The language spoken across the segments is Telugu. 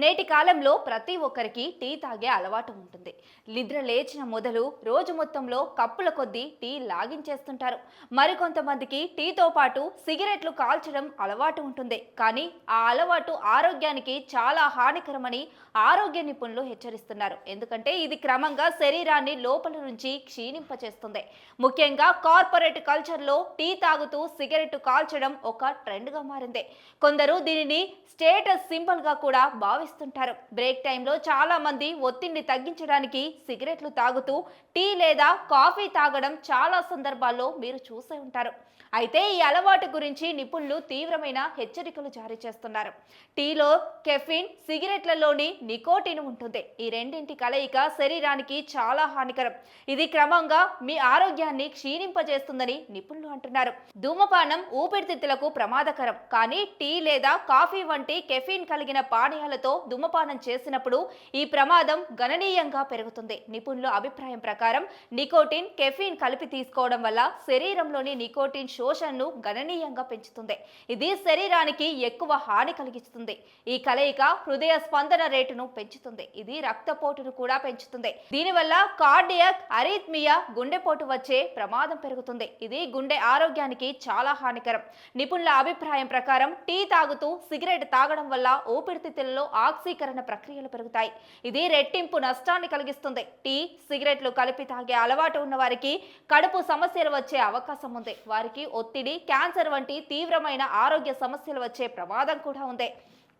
నేటి కాలంలో ప్రతి ఒక్కరికి టీ తాగే అలవాటు ఉంటుంది. నిద్ర లేచిన మొదలు రోజు మొత్తంలో కప్పుల కొద్దీ టీ లాగించేస్తుంటారు. మరికొంతమందికి టీతో పాటు సిగరెట్లు కాల్చడం అలవాటు ఉంటుంది. కానీ ఆ అలవాటు ఆరోగ్యానికి చాలా హానికరమని ఆరోగ్య నిపుణులు హెచ్చరిస్తున్నారు. ఎందుకంటే ఇది క్రమంగా శరీరాన్ని లోపల నుంచి క్షీణింపచేస్తుంది. ముఖ్యంగా కార్పొరేట్ కల్చర్లో టీ తాగుతూ సిగరెట్ కాల్చడం ఒక ట్రెండ్గా మారింది. కొందరు దీనిని స్టేటస్ సింపుల్గా కూడా భావిస్తారు భావిస్తుంటారు బ్రేక్ టైంలో చాలా మంది ఒత్తిడిని తగ్గించడానికి సిగరెట్లు తాగుతూ టీ లేదా కాఫీ తాగడం చాలా సందర్భాల్లో మీరు చూసే ఉంటారు. అయితే ఈ అలవాటు గురించి నిపుణులు తీవ్రమైన హెచ్చరికలు జారీ చేస్తున్నారు. టీలో కెఫిన్ సిగరెట్లలోని నికోటిన్ ఉంటుంది. ఈ రెండింటి కలయిక శరీరానికి చాలా హానికరం. ఇది క్రమంగా మీ ఆరోగ్యాన్ని క్షీణింపజేస్తుందని నిపుణులు అంటున్నారు. ధూమపానం ఊపిరితిత్తులకు ప్రమాదకరం. కానీ టీ లేదా కాఫీ వంటి కెఫిన్ కలిగిన పానీయాలతో ధూమపానం చేసినప్పుడు ఈ ప్రమాదం గణనీయంగా పెరుగుతుంది. నిపుణుల అభిప్రాయం ప్రకారం నికోటిన్ కెఫీన్ కలిపి తీసుకోవడం వల్ల శరీరంలోని నికోటిన్ శోషణను గణనీయంగా పెంచుతుంది. ఇది శరీరానికి ఎక్కువ హాని కలిగిస్తుంది. ఈ కలయిక హృదయ స్పందన రేటును పెంచుతుంది. ఇది రక్తపోటును కూడా పెంచుతుంది. దీనివల్ల కార్డియక్ అరీత్మియా గుండెపోటు వచ్చే ప్రమాదం పెరుగుతుంది. ఇది గుండె ఆరోగ్యానికి చాలా హానికరం. నిపుణుల అభిప్రాయం ప్రకారం టీ తాగుతూ సిగరెట్ తాగడం వల్ల ఊపిరితిత్తులలో ఆక్సీకరణ ప్రక్రియలు పెరుగుతాయి. ఇది రెట్టింపు నష్టాన్ని కలిగిస్తుంది. టీ సిగరెట్లు కలిపి తాగే అలవాటు ఉన్న వారికి కడుపు సమస్యలు వచ్చే అవకాశం ఉంది. వారికి ఒత్తిడి క్యాన్సర్ వంటి తీవ్రమైన ఆరోగ్య సమస్యలు వచ్చే ప్రమాదం కూడా ఉంది.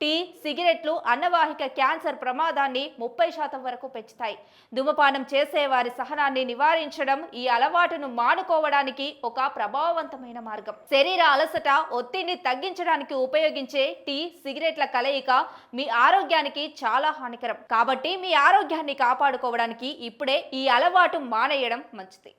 టీ సిగరెట్లు అన్నవాహిక క్యాన్సర్ ప్రమాదాన్ని ముప్పై శాతం వరకు పెంచుతాయి. ధూమపానం చేసే వారి సహనాన్ని నివారించడం ఈ అలవాటును మానుకోవడానికి ఒక ప్రభావవంతమైన మార్గం. శరీర అలసట ఒత్తిడిని తగ్గించడానికి ఉపయోగించే టీ సిగరెట్ల కలయిక మీ ఆరోగ్యానికి చాలా హానికరం. కాబట్టి మీ ఆరోగ్యాన్ని కాపాడుకోవడానికి ఇప్పుడే ఈ అలవాటు మానేయడం మంచిది.